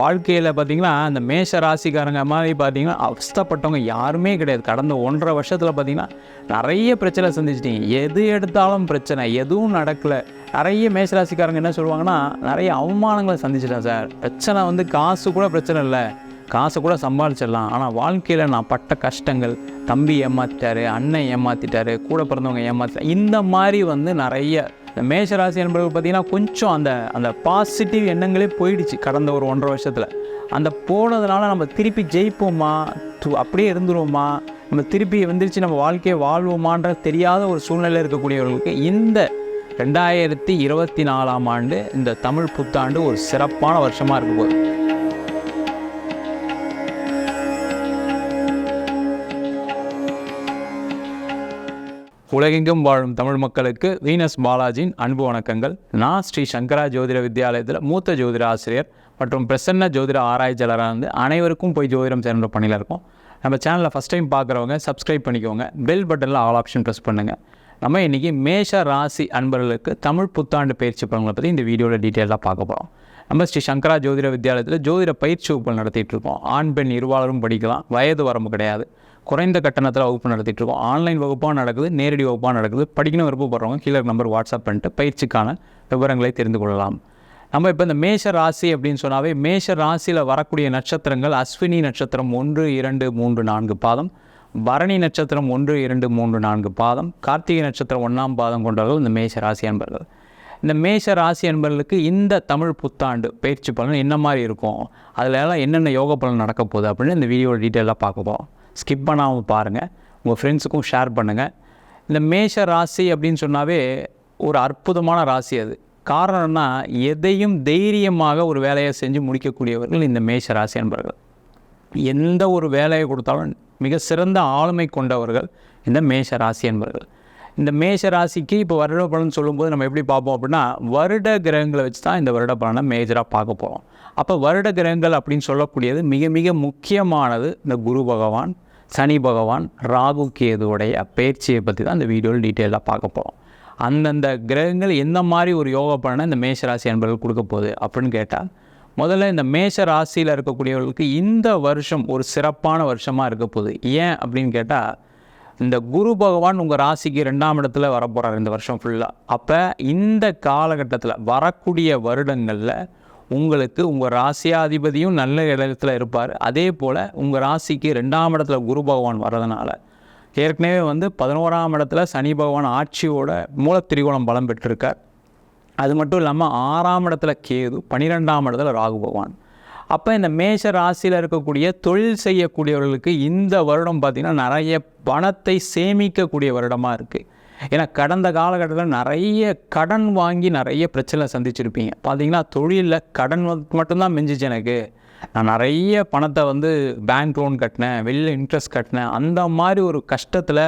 வாழ்க்கையில் பார்த்தீங்கன்னா அந்த மேஷ ராசிக்காரங்க மாதிரி பார்த்தீங்கன்னா அவஸ்தப்பட்டவங்க யாருமே கிடையாது. கடந்த ஒன்றரை வருஷத்தில் பார்த்தீங்கன்னா நிறைய பிரச்சனை சந்திச்சிட்டீங்க. எது எடுத்தாலும் பிரச்சனை எதுவும் நடக்கலை. நிறைய மேஷ ராசிக்காரங்க என்ன சொல்லுவாங்கன்னா நிறைய அவமானங்களை சந்திச்சிட்டேன் சார். பிரச்சனை வந்து காசு கூட பிரச்சனை இல்லை. காசை கூட சம்பாதிச்சிடலாம் ஆனால் வாழ்க்கையில் நான் பட்ட கஷ்டங்கள் தம்பி ஏமாத்திட்டாரு அண்ணன் ஏமாத்திட்டாரு கூட பிறந்தவங்க ஏமாத்திட்டாரு இந்த மாதிரி வந்து நிறைய இந்த மேஷராசி என்பது பார்த்திங்கன்னா கொஞ்சம் அந்த அந்த பாசிட்டிவ் எண்ணங்களே போயிடுச்சு கடந்த ஒரு ஒன்றரை வருஷத்தில். அந்த போனதுனால நம்ம திருப்பி ஜெயிப்போமா? து- அப்படியே இருந்துருவோமா? நம்ம திருப்பி வந்துருச்சு நம்ம வாழ்க்கையை வாழ்வோமான்ற தெரியாத ஒரு சூழ்நிலை இருக்கக்கூடியவர்களுக்கு இந்த ரெண்டாயிரத்தி இருபத்தி நாலாம் ஆண்டு இந்த தமிழ் புத்தாண்டு ஒரு சிறப்பான வருஷமாக இருக்க போகுது. உலகெங்கும் வாழும் தமிழ் மக்களுக்கு வீனஸ் பாலாஜியின் அன்பு வணக்கங்கள். நான் ஸ்ரீ. சங்கரா ஜோதிட வித்யாலயத்தில் மூத்த ஜோதிட ஆசிரியர் மற்றும் பிரசன்ன ஜோதிட ஆராய்ச்சியாளராக இருந்து அனைவருக்கும் போய் ஜோதிடம் சேர்ந்த பணியில் இருக்கோம். நம்ம சேனலில் ஃபஸ்ட் டைம் பார்க்குறவங்க சப்ஸ்கிரைப் பண்ணிக்கோங்க. பெல் பட்டனில் ஆல் ஆப்ஷன் ப்ரெஸ் பண்ணுங்கள் நம்ம இன்றைக்கி மேஷ ராசி அன்பர்களுக்கு தமிழ் புத்தாண்டு பயிற்சி பலன்களை பற்றி இந்த வீடியோவில் டீட்டெயிலாக பார்க்க போகிறோம் நம்ம ஸ்ரீ சங்கரா ஜோதிட வித்யாலயத்தில் ஜோதிட பயிற்சி வகுப்புகள் நடத்திட்டுருக்கோம். ஆண் பெண் இருவாளரும் படிக்கலாம். வயது வரம்பு கிடையாது. குறைந்த கட்டணத்தில் வகுப்பு நடத்திட்டுருக்கோம். ஆன்லைன் வகுப்பாக நடக்குது நேரடி வகுப்பாக நடக்குது. படிக்கணும் விருப்பப்படுறவங்க கீழே நம்பர் வாட்ஸ்அப் பண்ணிட்டு பயிற்சிக்கான விவரங்களை தெரிந்து கொள்ளலாம். நம்ம இப்போ இந்த மேஷ ராசி அப்படின்னு சொன்னாவே மேஷ ராசியில் வரக்கூடிய நட்சத்திரங்கள் அஸ்வினி நட்சத்திரம் ஒன்று இரண்டு மூன்று நான்கு பாதம். பரணி நட்சத்திரம் ஒன்று இரண்டு மூன்று நான்கு பாதம். கார்த்திகை நட்சத்திரம் ஒன்றாம் பாதம் கொண்டவர்கள் இந்த மேஷ ராசி அன்பர்கள். இந்த மேஷ ராசி என்பர்களுக்கு இந்த தமிழ் புத்தாண்டு பயிற்சி பலன் என்ன மாதிரி இருக்கும்? அதில் எல்லாம் என்னென்ன யோக பலன் நடக்க போகுது அப்படின்னு இந்த வீடியோ டீட்டெயிலாக பார்க்குவோம் ஸ்கிப் பண்ணாமல் பாருங்கள் உங்கள் ஃப்ரெண்ட்ஸுக்கும் ஷேர் பண்ணுங்கள் இந்த மேஷ ராசி அப்படின்னு சொன்னாவே ஒரு அற்புதமான ராசி அது. காரணம்னா எதையும் தைரியமாக ஒரு வேலையை செஞ்சு முடிக்கக்கூடியவர்கள் இந்த மேஷ ராசி என்பர்கள் எந்த ஒரு வேலையை கொடுத்தாலும் மிக சிறந்த ஆளுமை கொண்டவர்கள் இந்த மேஷ ராசி என்பவர்கள் இந்த மேஷ ராசிக்கு இப்போ வருட பலன் சொல்லும்போது நம்ம எப்படி பார்ப்போம் அப்படின்னா வருட கிரகங்களை வச்சு தான் இந்த வருட பலனை மேஜராக பார்க்க போகிறோம் அப்போ வருட கிரகங்கள் அப்படின்னு சொல்லக்கூடியது மிக மிக முக்கியமானது இந்த குரு பகவான் சனி பகவான் ராகு கேதுவுடைய பயிற்சியை பற்றி தான் இந்த வீடியோவில் டீட்டெயிலாக பார்க்க போகிறோம் அந்தந்த கிரகங்கள் எந்த மாதிரி ஒரு யோக பலனை இந்த மேஷ ராசி என்பவர்கள் கொடுக்க போகுது அப்படின்னு கேட்டால் முதல்ல இந்த மேஷ ராசியில் இருக்கக்கூடியவர்களுக்கு இந்த வருஷம் ஒரு சிறப்பான வருஷமாக இருக்க போகுது. ஏன் அப்படின்னு கேட்டால் இந்த குரு பகவான் உங்கள் ராசிக்கு ரெண்டாம் இடத்துல வரப்போகிறார் இந்த வருஷம் ஃபுல்லாக அப்போ இந்த காலகட்டத்தில் வரக்கூடிய வருடங்களில் உங்களுக்கு உங்கள் ராசியாதிபதியும் நல்ல இடத்துல இருப்பார். அதே போல் உங்கள் ராசிக்கு ரெண்டாம் இடத்துல குரு பகவான் வர்றதுனால ஏற்கனவே வந்து பதினோராம் இடத்துல சனி பகவான் ஆட்சியோட மூலத்திரிகோணம் பலம் பெற்றிருக்கார். அது மட்டும் இல்லாமல் ஆறாம் இடத்துல கேது பன்னிரெண்டாம் இடத்துல ராகு பகவான். அப்போ இந்த மேஷ ராசியில் இருக்கக்கூடிய தொழில் செய்யக்கூடியவர்களுக்கு இந்த வருடம் பார்த்திங்கன்னா நிறைய பணத்தை சேமிக்கக்கூடிய வருடமாக இருக்குது ஏன்னா கடந்த காலகட்டத்தில் நிறைய கடன் வாங்கி நிறைய பிரச்சனை சந்திச்சிருப்பீங்க. பார்த்தீங்கன்னா தொழிலில் கடன் மட்டும்தான் மிஞ்சிச்சு எனக்கு. நான் நிறைய பணத்தை வந்து பேங்க் லோன் கட்டினேன் வெளியில் இன்ட்ரெஸ்ட் கட்டினேன். அந்த மாதிரி ஒரு கஷ்டத்தில்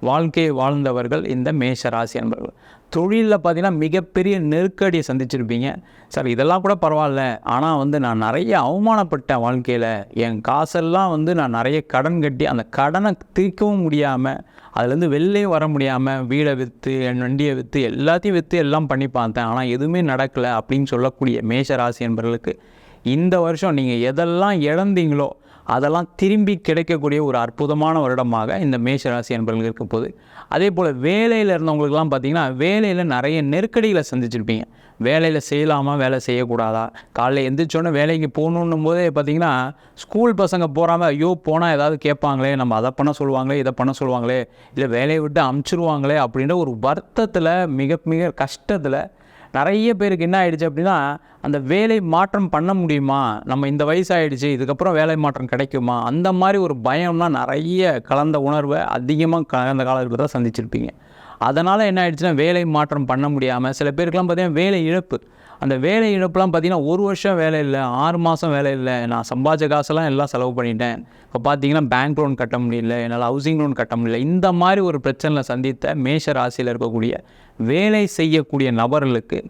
வாழ்க்கையை வாழ்ந்தவர்கள் இந்த மேஷ ராசி என்பவர்கள் தொழிலில் பார்த்தீங்கன்னா மிகப்பெரிய நெருக்கடியை சந்திச்சிருப்பீங்க. சார் இதெல்லாம் கூட பரவாயில்ல. ஆனால் வந்து நான் நிறைய அவமானப்பட்டேன் வாழ்க்கையில் என் காசெல்லாம் வந்து நான் நிறைய கடன் கட்டி அந்த கடனை தீர்க்கவும் முடியாமல் அதுலேருந்து வெளிலே வர முடியாமல் வீடை விற்று என் வண்டியை விற்று எல்லாத்தையும் விற்று எல்லாம் பண்ணி பார்த்தேன். ஆனால் எதுவுமே நடக்கலை அப்படின்னு சொல்லக்கூடிய மேஷ ராசி என்பவர்களுக்கு இந்த வருஷம் நீங்கள் எதெல்லாம் இழந்தீங்களோ அதெல்லாம் திரும்பி கிடைக்கக்கூடிய ஒரு அற்புதமான வருடமாக இந்த மேஷராசி என்பவர்கள் இருக்க போகுது அதே போல் வேலையில் இருந்தவங்களுக்குலாம் பார்த்தீங்கன்னா வேலையில் நிறைய நெருக்கடிகளை சந்திச்சிருப்பீங்க. வேலையில் செய்யலாமா? வேலை செய்யக்கூடாதா? காலையில் எந்திரிச்சோன்னே வேலைக்கு போகணுன்னும் போதே பார்த்தீங்கன்னா ஸ்கூல் பசங்க போகாமல் ஐயோ போனால் ஏதாவது கேட்பாங்களே நம்ம அதை பண்ண சொல்லுவாங்களே இதை பண்ண சொல்லுவாங்களே இல்லை வேலையை விட்டு அமுச்சிருவாங்களே அப்படின்ற ஒரு வருத்தத்தில் மிக மிக கஷ்டத்தில் நிறைய பேருக்கு என்ன ஆயிடுச்சு அப்படின்னா அந்த வேலை மாற்றம் பண்ண முடியுமா? நம்ம இந்த வயசாகிடுச்சு இதுக்கப்புறம் வேலை மாற்றம் கிடைக்குமா? அந்த மாதிரி ஒரு பயம்லாம் நிறைய கலந்த உணர்வை அதிகமாக கலந்த காலத்தில் தான் சந்திச்சிருப்பீங்க. அதனால் என்ன ஆயிடுச்சுன்னா வேலை மாற்றம் பண்ண முடியாமல் சில பேருக்குலாம் பார்த்தீங்கன்னா வேலை இழப்பு. அந்த வேலை இழப்புலாம் பார்த்தீங்கன்னா ஒரு வருஷம் வேலை இல்லை ஆறு மாதம் வேலை இல்லை. நான் சம்பாதிச்ச காசெல்லாம் எல்லாம் செலவு பண்ணிட்டேன். இப்போ பார்த்தீங்கன்னா பேங்க் லோன் கட்ட முடியல என்னால் ஹவுசிங் லோன் கட்ட முடியல. இந்த மாதிரி ஒரு பிரச்சனையில் சந்தித்த மேஷ ராசியில் இருக்கக்கூடிய வேலை செய்யக்கூடிய நபர்களுக்கு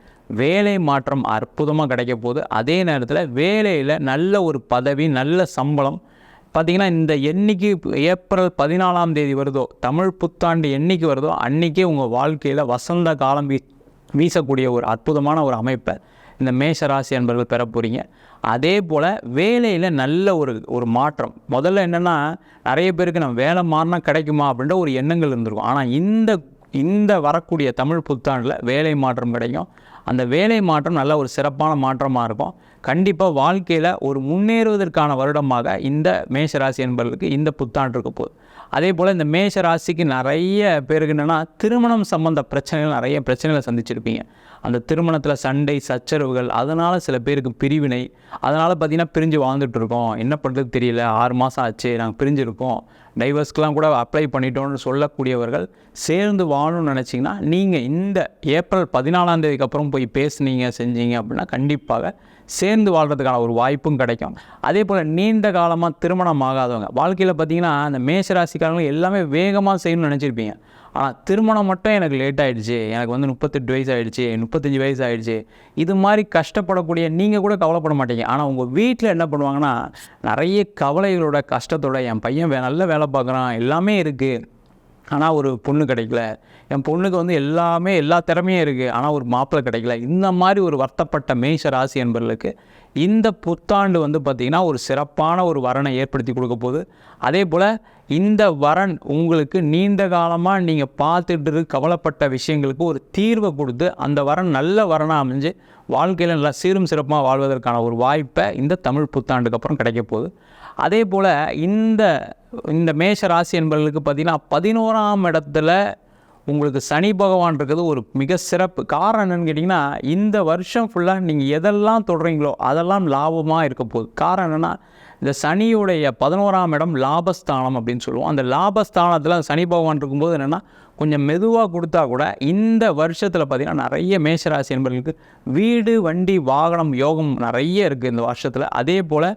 வேலை மாற்றம் அற்புதமாக கிடைக்க போகுது. அதே நேரத்தில் வேலையில் நல்ல ஒரு பதவி நல்ல சம்பளம். பார்த்தீங்கன்னா இந்த என்றைக்கு ஏப்ரல் பதினாலாம் தேதி வருதோ தமிழ் புத்தாண்டு என்னைக்கு வருதோ அன்றைக்கே உங்கள் வாழ்க்கையில் வசந்த காலம் வீசக்கூடிய ஒரு அற்புதமான ஒரு அமைப்பை இந்த மேஷ ராசி என்பவர்கள் பெற போகிறீங்க அதே போல் வேலையில் நல்ல ஒரு ஒரு மாற்றம். முதல்ல என்னென்னா நிறைய பேருக்கு நம்ம வேலை மாறினா கிடைக்குமா அப்படின்ற ஒரு எண்ணங்கள் இருந்திருக்கும். ஆனால் இந்த இந்த வரக்கூடிய தமிழ் புத்தாண்டில் வேலை மாற்றம் கிடைக்கும். அந்த வேலை மாற்றம் நல்ல ஒரு சிறப்பான மாற்றமாக இருக்கும். கண்டிப்பாக வாழ்க்கையில் ஒரு முன்னேறுவதற்கான வருடமாக இந்த மேஷராசி என்பவர்களுக்கு இந்த புத்தாண்டு இருக்க போகுது. அதே போல் இந்த மேஷ ராசிக்கு நிறைய பேருக்கு என்னென்னா திருமணம் சம்மந்த பிரச்சனைகள் நிறைய பிரச்சனைகளை சந்திச்சிருப்பீங்க. அந்த திருமணத்தில் சண்டை சச்சரவுகள் அதனால் சில பேருக்கு பிரிவினை அதனால் பார்த்திங்கன்னா பிரிஞ்சு வாழ்ந்துட்டு இருக்கோம். என்ன பண்ணுறது தெரியல. ஆறு மாதம் ஆச்சு நாங்கள் பிரிஞ்சிருக்கோம். டைவர்ஸ்க்கெலாம் கூட அப்ளை பண்ணிட்டோம்னு சொல்லக்கூடியவர்கள் சேர்ந்து வாழணும்னு நினச்சிங்கன்னா நீங்கள் இந்த ஏப்ரல் பதினாலாம் தேதிக்கு அப்புறம் போய் பேசுனீங்க செஞ்சீங்க அப்படின்னா கண்டிப்பாக சேர்ந்து வாழ்கிறதுக்கான ஒரு வாய்ப்பும் கிடைக்கும். அதே போல் நீண்ட காலமாக திருமணம் ஆகாதவங்க வாழ்க்கையில் பார்த்தீங்கன்னா அந்த மேஷராசிக்காரங்களும் எல்லாமே வேகமாக செய்யணும்னு நினச்சிருப்பீங்க. ஆனால் திருமணம் மட்டும் எனக்கு லேட் ஆகிடுச்சு எனக்கு வந்து முப்பத்தெட்டு வயசு ஆகிடுச்சு முப்பத்தஞ்சு வயசு ஆகிடுச்சு இது மாதிரி கஷ்டப்படக்கூடிய நீங்கள் கூட கவலைப்பட மாட்டீங்க. ஆனால் உங்கள் வீட்டில் என்ன பண்ணுவாங்கன்னா நிறைய கவலைகளோட கஷ்டத்தோட என் பையன் வே நல்ல வேலை பார்க்குறான் எல்லாமே இருக்குது ஆனால் ஒரு பொண்ணு கிடைக்கல. என் பொண்ணுக்கு வந்து எல்லாமே எல்லா திறமையும் இருக்குது ஆனால் ஒரு மாப்பிள்ளை கிடைக்கல. இந்த மாதிரி ஒரு வருத்தப்பட்ட மேஷ ராசி என்பவர்களுக்கு இந்த புத்தாண்டு வந்து பார்த்திங்கன்னா ஒரு சிறப்பான ஒரு வரனை ஏற்படுத்தி கொடுக்க போகுது. அதே போல் இந்த வரன் உங்களுக்கு நீண்ட காலமாக நீங்கள் பார்த்துட்டு கவலைப்பட்ட விஷயங்களுக்கு ஒரு தீர்வை கொடுத்து அந்த வரன் நல்ல வரனாக அமைஞ்சு வாழ்க்கையில் நல்லா சீரும் சிறப்பாக வாழ்வதற்கான ஒரு வாய்ப்பை இந்த தமிழ் புத்தாண்டுக்கு அப்புறம் கிடைக்க போகுது. அதே போல் இந்த இந்த மேஷ ராசி என்பவர்களுக்கு பார்த்திங்கன்னா பதினோராம் இடத்துல உங்களுக்கு சனி பகவான் இருக்கிறது ஒரு மிக சிறப்பு. காரணம் என்னென்னு கேட்டிங்கன்னா இந்த வருஷம் ஃபுல்லாக நீங்கள் எதெல்லாம் தொடுறீங்களோ அதெல்லாம் லாபமாக இருக்க போகுது. காரணம் என்னென்னா இந்த சனியுடைய பதினோராம் இடம் லாபஸ்தானம் அப்படின்னு சொல்லுவோம். அந்த லாபஸ்தானத்தில் சனி பகவான் இருக்கும்போது என்னென்னா கொஞ்சம் மெதுவாக கொடுத்தா கூட இந்த வருஷத்தில் பார்த்திங்கன்னா நிறைய மேஷராசி என்பர்களுக்கு வீடு வண்டி வாகனம் யோகம் நிறைய இருக்குது இந்த வருஷத்தில். அதே போல்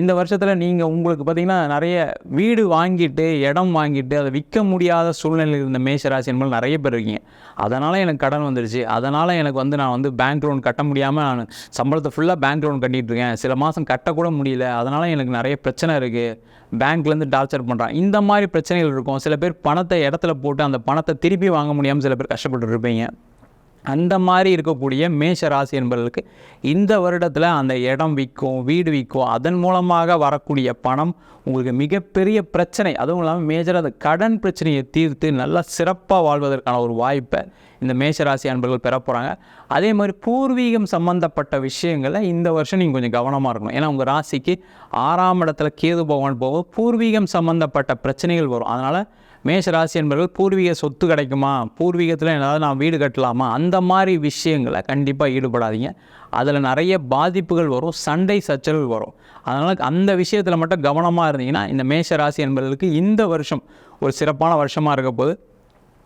இந்த வருஷத்தில் நீங்கள் உங்களுக்கு பார்த்திங்கன்னா நிறைய வீடு வாங்கிட்டு இடம் வாங்கிட்டு அதை விற்க முடியாத சூழ்நிலையில் இருந்த மேஷராசி என்பது நிறைய பேர் இருக்கீங்க. அதனால் எனக்கு கடன் வந்துடுச்சு அதனால் எனக்கு வந்து நான் வந்து பேங்க் லோன் கட்ட முடியாமல் நான் சம்பளத்தை ஃபுல்லாக பேங்க் லோன் கட்டிகிட்டு இருக்கேன். சில மாதம் கட்டக்கூட முடியல. அதனால் எனக்கு நிறைய பிரச்சனை இருக்குது பேங்க்லேருந்து டார்ச்சர் பண்ணுறான் இந்த மாதிரி பிரச்சனைகள் இருக்கும். சில பேர் பணத்தை இடத்துல போட்டு அந்த பணத்தை திருப்பி வாங்க முடியாமல் சில பேர் கஷ்டப்பட்டு இருப்பீங்க அந்த மாதிரி இருக்கக்கூடிய மேஷ ராசி என்பவர்களுக்கு இந்த வருடத்தில் அந்த இடம் விற்கும் வீடு விற்கும் அதன் மூலமாக வரக்கூடிய பணம் உங்களுக்கு மிகப்பெரிய பிரச்சனை. அதுவும் இல்லாமல் மேஜராக அந்த கடன் பிரச்சனையை தீர்த்து நல்லா சிறப்பாக வாழ்வதற்கான ஒரு வாய்ப்பை இந்த மேஷராசி அன்பர்கள் பெற போகிறாங்க அதே மாதிரி பூர்வீகம் சம்மந்தப்பட்ட விஷயங்களை இந்த வருஷம் நீங்கள் கொஞ்சம் கவனமாக இருக்கணும். ஏன்னா உங்கள் ராசிக்கு ஆறாம் இடத்துல கேது பகவான் போகும். பூர்வீகம் சம்மந்தப்பட்ட பிரச்சனைகள் வரும். அதனால் மேஷ ராசி என்பவர்கள் பூர்வீக சொத்து கிடைக்குமா? பூர்வீகத்தில் ஏதாவது நான் வீடு கட்டலாமா? அந்த மாதிரி விஷயங்களை கண்டிப்பாக ஈடுபடாதீங்க. அதில் நிறைய பாதிப்புகள் வரும் சண்டை சச்சரவுகள் வரும். அதனால் அந்த விஷயத்தில் மட்டும் கவனமாக இருந்தீங்கன்னா இந்த மேஷ ராசி என்பவர்களுக்கு இந்த வருஷம் ஒரு சிறப்பான வருஷமாக இருக்க போது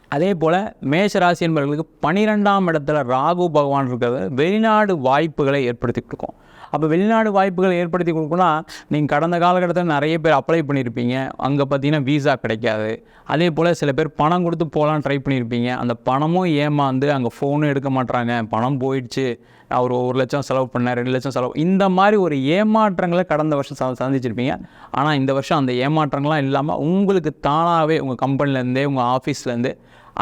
அதே போல் மேஷ ராசி என்பவர்களுக்கு பனிரெண்டாம் இடத்துல ராகு பகவான் இருக்கிறது. வெளிநாடு வாய்ப்புகளை ஏற்படுத்தி கொடுக்கும் அப்போ வெளிநாடு வாய்ப்புகள் ஏற்படுத்தி கொடுக்குன்னா நீங்கள் கடந்த காலகட்டத்தில் நிறைய பேர் அப்ளை பண்ணியிருப்பீங்க அங்கே பார்த்தீங்கன்னா வீசா கிடைக்காது. அதே போல் சில பேர் பணம் கொடுத்து போகலான்னு ட்ரை பண்ணியிருப்பீங்க அந்த பணமும் ஏமாந்து அங்கே ஃபோனும் எடுக்க மாட்டாங்க பணம் போயிடுச்சு. அவர் ஒரு ஒரு லட்சம் செலவு பண்ணேன் ரெண்டு லட்சம் செலவு. இந்த மாதிரி ஒரு ஏமாற்றங்களை கடந்த வருஷம் சந்திச்சிருப்பீங்க. ஆனால் இந்த வருஷம் அந்த ஏமாற்றங்கள்லாம் இல்லாமல் உங்களுக்கு தானாகவே உங்கள் கம்பெனிலேருந்தே உங்கள் ஆஃபீஸ்லேருந்து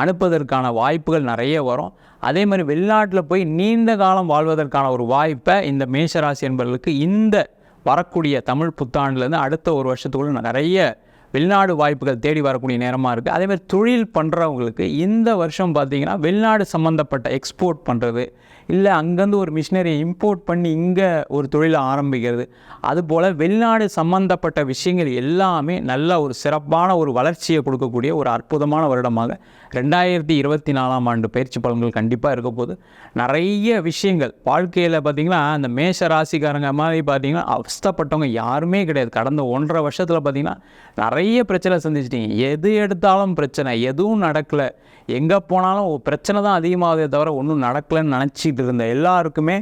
அனுப்புவதற்கான வாய்ப்புகள் நிறைய வரும். அதே மாதிரி வெளிநாட்டில் போய் நீண்ட காலம் வாழ்வதற்கான ஒரு வாய்ப்பை இந்த மேஷராசி என்பவர்களுக்கு இந்த வரக்கூடிய தமிழ் புத்தாண்டுலேருந்து அடுத்த ஒரு வருஷத்துக்குள்ள நிறைய வெளிநாடு வாய்ப்புகள் தேடி வரக்கூடிய நேரமாக இருக்குது அதேமாதிரி தொழில் பண்ணுறவங்களுக்கு இந்த வருஷம் பார்த்திங்கன்னா வெளிநாடு சம்மந்தப்பட்ட எக்ஸ்போர்ட் பண்ணுறது இல்லை அங்கேருந்து ஒரு மிஷினரியை இம்போர்ட் பண்ணி இங்கே ஒரு தொழிலை ஆரம்பிக்கிறது. அதுபோல் வெளிநாடு சம்மந்தப்பட்ட விஷயங்கள் எல்லாமே நல்ல ஒரு சிறப்பான ஒரு வளர்ச்சியை கொடுக்கக்கூடிய ஒரு அற்புதமான வருடமாக ரெண்டாயிரத்தி இருபத்தி நாலாம் ஆண்டு பயிற்சி பலன்கள் கண்டிப்பாக இருக்க போது நிறைய விஷயங்கள். வாழ்க்கையில் பார்த்திங்கன்னா அந்த மேஷ ராசிக்காரங்க மாதிரி பார்த்திங்கன்னா அவஸ்தப்பட்டவங்க யாருமே கிடையாது. கடந்த ஒன்றரை வருஷத்தில் பார்த்திங்கன்னா நிறைய பிரச்சனை சந்திச்சிட்டிங்க. எது எடுத்தாலும் பிரச்சனை எதுவும் நடக்கலை. எங்கே போனாலும் பிரச்சனை தான் அதிகமாகுதே தவிர ஒன்றும் நடக்கலைன்னு நினச்சிட்டு இருந்த எல்லாருக்குமே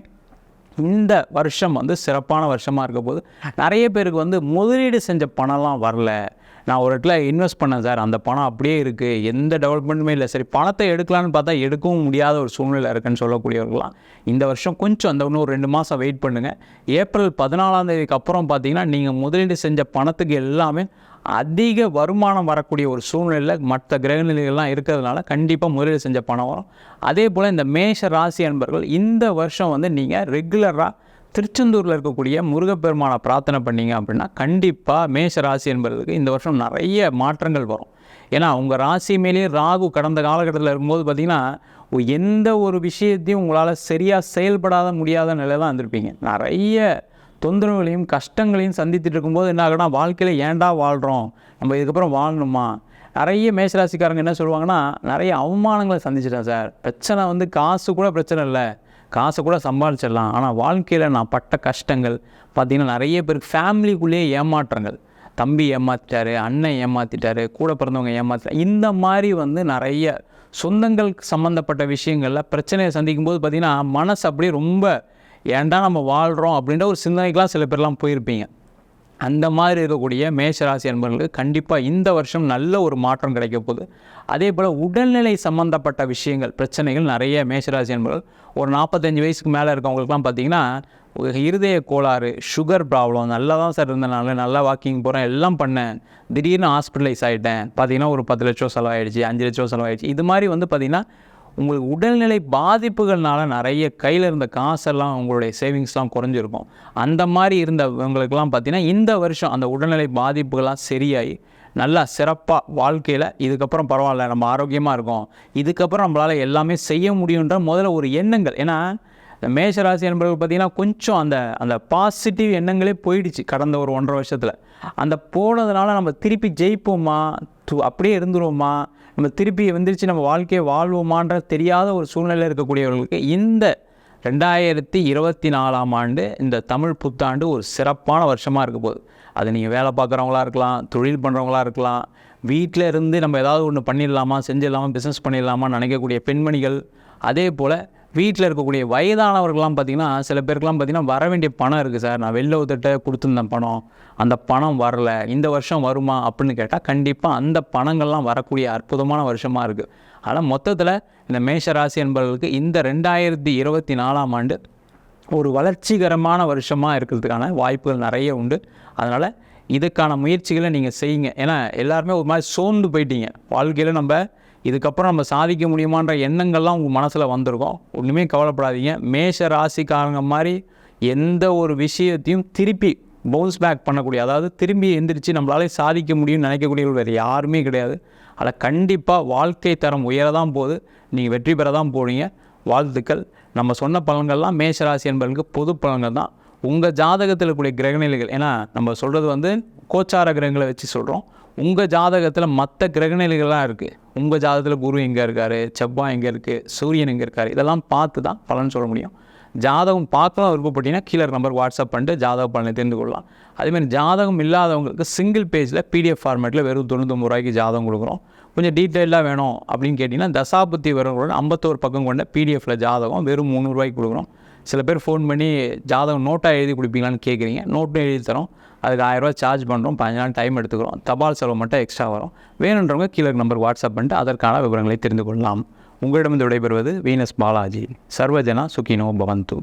இந்த வருஷம் வந்து சிறப்பான வருஷமாக இருக்க போது நிறைய பேருக்கு வந்து முதலீடு செஞ்ச பணம்லாம் வரல. நான் ஒரு இடத்துல இன்வெஸ்ட் பண்ணேன் சார். அந்த பணம் அப்படியே இருக்குது எந்த டெவலப்மெண்ட்டுமே இல்லை. சரி பணத்தை எடுக்கலான்னு பார்த்தா எடுக்கவும் முடியாத ஒரு சூழ்நிலை இருக்குன்னு சொல்லக்கூடியவர்களாம் இந்த வருஷம் கொஞ்சம் அந்த இன்னும் ஒரு ரெண்டு மாதம் வெயிட் பண்ணுங்கள் ஏப்ரல் பதினாலாம் தேதிக்கு அப்புறம் பார்த்தீங்கன்னா நீங்கள் முதலீடு செஞ்ச பணத்துக்கு எல்லாமே அதிக வருமானம் வரக்கூடிய ஒரு சூழ்நிலையில் மற்ற கிரகநிலைகள்லாம் இருக்கிறதுனால கண்டிப்பாக முதலீடு செஞ்ச பணம் வரும். அதே போல் இந்த மேஷ ராசி அன்பர்கள் இந்த வருஷம் வந்து நீங்கள் ரெகுலராக திருச்செந்தூரில் இருக்கக்கூடிய முருகப்பெருமானை பிரார்த்தனை பண்ணீங்க அப்படின்னா கண்டிப்பாக மேஷ ராசி என்பதற்கு இந்த வருஷம் நிறைய மாற்றங்கள் வரும். ஏன்னா உங்கள் ராசி மேலேயே ராகு கடந்த காலகட்டத்தில் இருக்கும்போது பார்த்திங்கன்னா எந்த ஒரு விஷயத்தையும் உங்களால் சரியாக செயல்படாத முடியாத நிலையில் தான் இருந்திருப்பீங்க. நிறைய தொந்தரவுகளையும் கஷ்டங்களையும் சந்தித்துட்டு இருக்கும்போது என்ன ஆகுனா வாழ்க்கையில் ஏன்டா வாழ்கிறோம் நம்ம இதுக்கப்புறம் வாழணுமா? நிறைய மேஷராசிக்காரங்க என்ன சொல்லுவாங்கன்னா நிறைய அவமானங்களை சந்திச்சிட்டேன் சார். பிரச்சனை வந்து காசு கூட பிரச்சனை இல்லை. காசை கூட சம்பாதிச்சிடலாம் ஆனால் வாழ்க்கையில் நான் பட்ட கஷ்டங்கள் பார்த்திங்கன்னா நிறைய பேருக்கு ஃபேமிலிக்குள்ளேயே ஏமாற்றங்கள். தம்பி ஏமாற்றிட்டாரு அண்ணன் ஏமாற்றிட்டாரு கூட பிறந்தவங்க ஏமாற்றிட்டாரு இந்த மாதிரி வந்து நிறைய சொந்தங்கள் சம்மந்தப்பட்ட விஷயங்களில் பிரச்சனையை சந்திக்கும் போது பார்த்திங்கன்னா மனசு அப்படியே ரொம்ப ஏன்டா நம்ம வாழ்கிறோம் அப்படின்ற ஒரு சிந்தனைக்கெலாம் சில பேர்லாம் போயிருப்பீங்க. அந்த மாதிரி இருக்கக்கூடிய மேஷராசி அன்பர்களுக்கு கண்டிப்பாக இந்த வருஷம் நல்ல ஒரு மாற்றம் கிடைக்க போகுது. அதே போல் உடல்நிலை சம்மந்தப்பட்ட விஷயங்கள் பிரச்சனைகள் நிறைய மேஷராசி அன்பர்கள். ஒரு நாற்பத்தஞ்சு வயசுக்கு மேலே இருக்கவங்களுக்குலாம் பார்த்தீங்கன்னா இருதய கோளாறு சுகர் ப்ராப்ளம் நல்லா தான் சார் இருந்தனால நல்லா வாக்கிங் போகிறேன் எல்லாம் பண்ணேன். திடீர்னு ஹாஸ்பிட்டலைஸ் ஆகிட்டேன் பார்த்தீங்கன்னா ஒரு பத்து லட்சம் செலவாயிடுச்சு அஞ்சு லட்சம் செலவாயிடுச்சு. இது மாதிரி வந்து பார்த்திங்கன்னா உங்களுக்கு உடல்நிலை பாதிப்புகள்னால நிறைய கையில் இருந்த காசெல்லாம் உங்களுடைய சேவிங்ஸ்லாம் குறைஞ்சிருக்கும். அந்த மாதிரி இருந்தவங்களுக்கெல்லாம் பார்த்தீங்கன்னா இந்த வருஷம் அந்த உடல்நிலை பாதிப்புகள்லாம் சரியாகி நல்லா சிறப்பாக வாழ்க்கையில் இதுக்கப்புறம் பரவாயில்ல நம்ம ஆரோக்கியமாக இருக்கோம். இதுக்கப்புறம் நம்மளால் எல்லாமே செய்ய முடியுன்ற முதல்ல ஒரு எண்ணங்கள். ஏன்னா இந்த மேஷராசி என்பவர்கள் பார்த்திங்கன்னா கொஞ்சம் அந்த அந்த பாசிட்டிவ் எண்ணங்களே போயிடுச்சு கடந்த ஒரு ஒன்றரை வருஷத்தில். அந்த போனதுனால நம்ம திருப்பி ஜெயிப்போமா? து அப்படியே இருந்துருவோமா? நம்ம திருப்பி வந்துருச்சு நம்ம வாழ்க்கையை வாழ்வோமான்ற தெரியாத ஒரு சூழ்நிலை இருக்கக்கூடியவர்களுக்கு இந்த ரெண்டாயிரத்தி இருபத்தி நாலாம் ஆண்டு இந்த தமிழ் புத்தாண்டு ஒரு சிறப்பான வருஷமாக இருக்க போகுது. அது நீங்கள் வேலை பார்க்குறவங்களா இருக்கலாம் தொழில் பண்ணுறவங்களா இருக்கலாம் வீட்டில் இருந்து நம்ம ஏதாவது ஒன்று பண்ணிடலாமா செஞ்சிடலாமா பிஸ்னஸ் பண்ணிடலாமா நினைக்கக்கூடிய பெண்மணிகள் அதே போல் வீட்டில் இருக்கக்கூடிய வயதானவர்கள்லாம் பார்த்திங்கன்னா சில பேருக்குலாம் பார்த்திங்கன்னா வர வேண்டிய பணம் இருக்குது சார். நான் வெளில ஒருத்தட்ட கொடுத்துருந்தேன் பணம் அந்த பணம் வரல இந்த வருஷம் வருமா அப்படின்னு கேட்டால் கண்டிப்பாக அந்த பணங்கள்லாம் வரக்கூடிய அற்புதமான வருஷமாக இருக்குது ஆனால் மொத்தத்தில் இந்த மேஷ ராசி என்பவர்களுக்கு இந்த ரெண்டாயிரத்தி இருபத்தி நாலாம் ஆண்டு ஒரு வளர்ச்சிகரமான வருஷமாக இருக்கிறதுக்கான வாய்ப்புகள் நிறைய உண்டு. அதனால் இதுக்கான முயற்சிகளை நீங்கள் செய்யுங்க. ஏன்னா எல்லாருமே ஒரு மாதிரி சோர்ந்து போயிட்டீங்க. வாழ்க்கையில் நம்ம இதுக்கப்புறம் நம்ம சாதிக்க முடியுமான்ற எண்ணங்கள்லாம் உங்கள் மனசில் வந்திருக்கும். ஒன்றுமே கவலைப்படாதீங்க. மேஷ ராசிக்காரங்க மாதிரி எந்த ஒரு விஷயத்தையும் திருப்பி பவுன்ஸ் பேக் பண்ணக்கூடிய அதாவது திரும்பி எந்திரிச்சு நம்மளால சாதிக்க முடியும்னு நினைக்கக்கூடிய வேறு யாருமே கிடையாது. அதில் கண்டிப்பாக வாழ்க்கை தரம் உயர தான் போகுது. நீங்கள் வெற்றி பெற தான் போகிறீங்க வாழ்த்துக்கள். நம்ம சொன்ன பலன்கள்லாம் மேஷராசி என்பவர்களுக்கு பொது பலன்கள் தான். உங்கள் ஜாதகத்தில் இருக்கக்கூடிய கிரகநிலைகள் ஏன்னா நம்ம சொல்கிறது வந்து கோச்சார கிரகங்களை வச்சு சொல்கிறோம் உங்கள் ஜாதகத்தில் மற்ற கிரகநிலைகள்லாம் இருக்குது உங்கள் ஜாதகத்தில் குரு எங்கே இருக்கார் செவ்வாய் எங்கே இருக்குது சூரியன் எங்கே இருக்கார் இதெல்லாம் பார்த்து தான் பலன் சொல்ல முடியும். ஜாதகம் பார்க்கலாம் விருப்பப்பட்டீங்கன்னா கீழே நம்பர் வாட்ஸ்அப் பண்ணிட்டு ஜாதக பலனை தெரிந்து கொள்ளலாம். அதேமாதிரி ஜாதகம் இல்லாதவங்களுக்கு சிங்கிள் பேஜில் பிடிஎஃப் ஃபார்மேட்டில் வெறும் தொண்ணூத்தொம்பது ரூபாய்க்கு ஜாதகம் கொடுக்குறோம். கொஞ்சம் டீட்டெயிலாக வேணும் அப்படின்னு கேட்டிங்கன்னா தசாபுத்தி வரவங்களோட ஐம்பத்தோரு பக்கம் கொண்ட பிடிஎஃபில் ஜாதகம் வெறும் முந்நூறுரூவாய்க்கு கொடுக்குறோம். சில பேர் ஃபோன் பண்ணி ஜாதகம் நோட்டாக எழுதி கொடுப்பீங்களான்னு கேட்குறீங்க நோட்டும் எழுதி தரோம். அதுக்கு ஆயிரரூவா சார்ஜ் பண்ணுறோம் பதினஞ்சு நாள் டைம் எடுத்துக்கிறோம். தபால் செலவு மட்டும் எக்ஸ்ட்ரா வரும். வேணுன்றவங்க கீழே நம்பர் வாட்ஸ்அப் பண்ணிட்டு அதற்கான விவரங்களை தெரிந்து கொள்ளலாம். உங்களிடமிருந்து விடைபெறுவது வீனஸ் பாலாஜி. சர்வஜனா சுகினோ பவந்து.